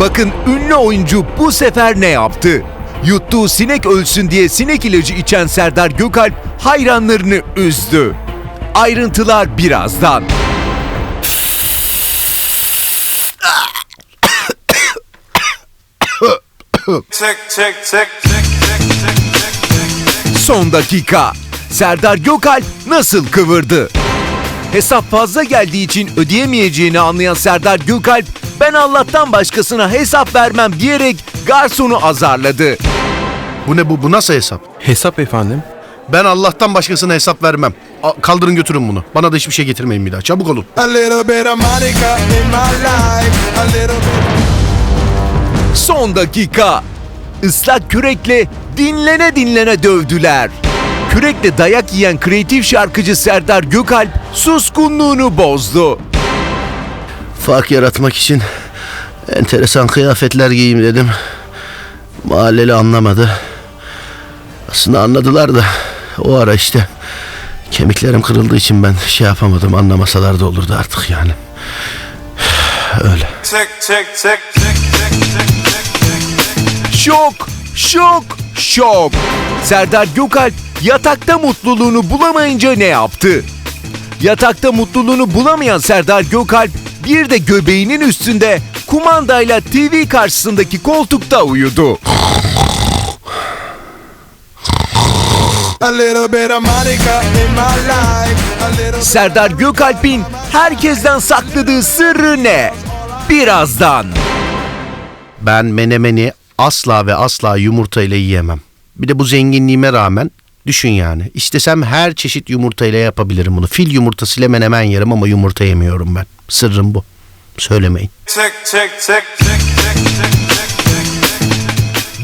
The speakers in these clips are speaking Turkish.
Bakın ünlü oyuncu bu sefer ne yaptı? Yuttuğu sinek ölsün diye sinek ilacı içen Serdar Gökalp hayranlarını üzdü. Ayrıntılar birazdan. Son dakika. Serdar Gökalp nasıl kıvırdı? Hesap fazla geldiği için ödeyemeyeceğini anlayan Serdar Gökalp ben Allah'tan başkasına hesap vermem diyerek garsonu azarladı. Bu ne bu? Bu nasıl hesap? Hesap efendim. Ben Allah'tan başkasına hesap vermem. A- Kaldırın götürün bunu. Bana da hiçbir şey getirmeyin bir daha. Çabuk olun. Son dakika. Islak kürekle dinlene dinlene dövdüler. Kürekle dayak yiyen kreatif şarkıcı Serdar Gökalp suskunluğunu bozdu. Fark yaratmak için enteresan kıyafetler giyeyim dedim. Mahalleli anlamadı. Aslında anladılar da o ara işte kemiklerim kırıldığı için ben şey yapamadım. Anlamasalar da olurdu artık yani. Öyle. Tick, tick, tick, tick, tick, tick, tick, tick. Şok, şok, şok. Serdar Gökalp yatakta mutluluğunu bulamayınca ne yaptı? Yatakta mutluluğunu bulamayan Serdar Gökalp bir de göbeğinin üstünde kumandayla TV karşısındaki koltukta uyudu. Serdar Gökalp'in herkesten sakladığı sırrı ne? Birazdan. Ben menemeni asla ve asla yumurta ile yiyemem. Bir de bu zenginliğime rağmen düşün yani. İstesem her çeşit yumurta ile yapabilirim bunu. Fil yumurtasıyla menemen yerim ama yumurta yemiyorum ben. Sırrım bu. Söylemeyin.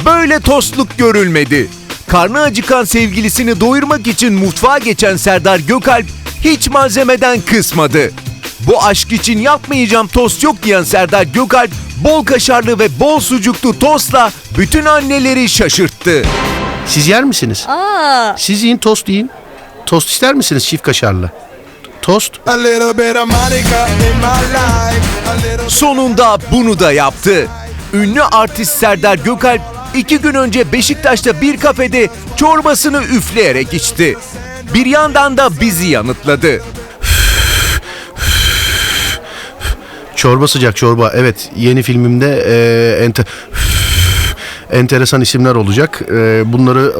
Böyle tostluk görülmedi. Karnı acıkan sevgilisini doyurmak için mutfağa geçen Serdar Gökalp hiç malzemeden kısmadı. Bu aşk için yapmayacağım tost yok diyen Serdar Gökalp bol kaşarlı ve bol sucuklu tostla bütün anneleri şaşırttı. Siz yer misiniz? Siz yiyin tost yiyin. Tost ister misiniz çift kaşarlı? Tost. Sonunda bunu da yaptı. Ünlü artist Serdar Gökalp iki gün önce Beşiktaş'ta bir kafede çorbasını üfleyerek içti. Bir yandan da bizi yanıtladı. Çorba sıcak çorba. Evet yeni filmimde e, ente, enteresan isimler olacak. E, bunları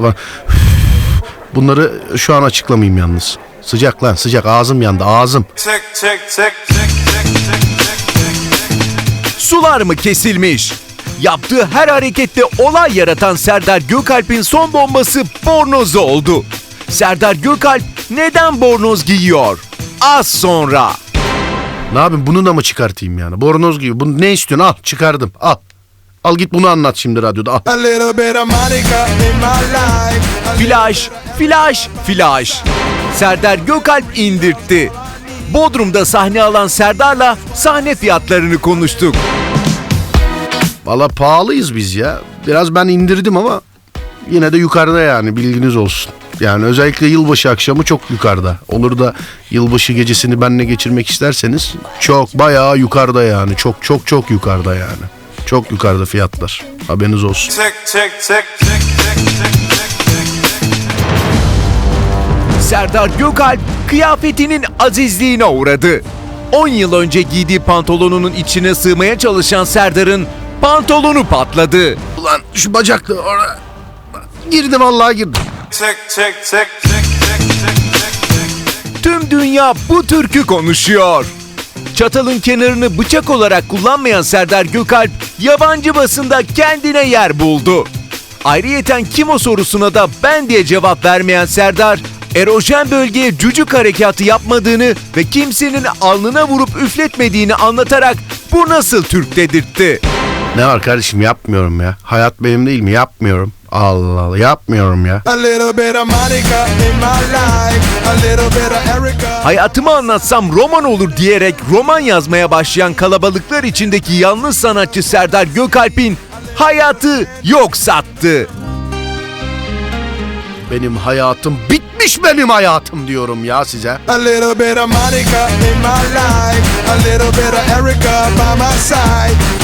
bunları şu an açıklamayayım yalnız. Sıcak lan sıcak ağzım yandı ağzım. Sular mı kesilmiş? Yaptığı her harekette olay yaratan Serdar Gökalp'in son bombası bornozu oldu. Serdar Gökalp neden bornoz giyiyor? Az sonra. Ne yapayım bunu da mı çıkartayım yani? Bornoz gibi. Bunu ne istiyorsun? Al çıkardım. Al. Al git bunu anlat şimdi radyoda. Al. Flash, flash, flash. Serdar Gökalp indirtti. Bodrum'da sahne alan Serdar'la sahne fiyatlarını konuştuk. Valla pahalıyız biz ya. Biraz ben indirdim ama yine de yukarıda yani bilginiz olsun. Yani özellikle yılbaşı akşamı çok yukarıda. Olur da yılbaşı gecesini benle geçirmek isterseniz çok bayağı yukarıda yani. Çok çok çok yukarıda yani. Çok yukarıda fiyatlar. Haberiniz olsun. Tick, tick, tick, tick, tick, tick. Serdar Gökalp kıyafetinin azizliğine uğradı. 10 yıl önce giydiği pantolonunun içine sığmaya çalışan Serdar'ın pantolonu patladı. Ulan şu bacaklı oraya. Girdim vallahi girdim. Tick, tick, tick, tick, tick, tick, tick, tick. Tüm dünya bu türkü konuşuyor. Çatalın kenarını bıçak olarak kullanmayan Serdar Gökalp yabancı basında kendine yer buldu. Ayrıyeten kim o sorusuna da ben diye cevap vermeyen Serdar, erojen bölgeye cücük harekatı yapmadığını ve kimsenin alnına vurup üfletmediğini anlatarak bu nasıl Türk dedirtti. Ne var kardeşim yapmıyorum ya. Hayat benim değil mi? Yapmıyorum. Allah Allah yapmıyorum ya. A little bit of Monica in my life. A little bit of Erica. Hayatımı anlatsam roman olur diyerek roman yazmaya başlayan kalabalıklar içindeki yalnız sanatçı Serdar Gökalp'in hayatı yok sattı. Benim hayatım bitmiş benim hayatım diyorum ya size. A little bit of Monica in my life. A little bit of Erica by my side.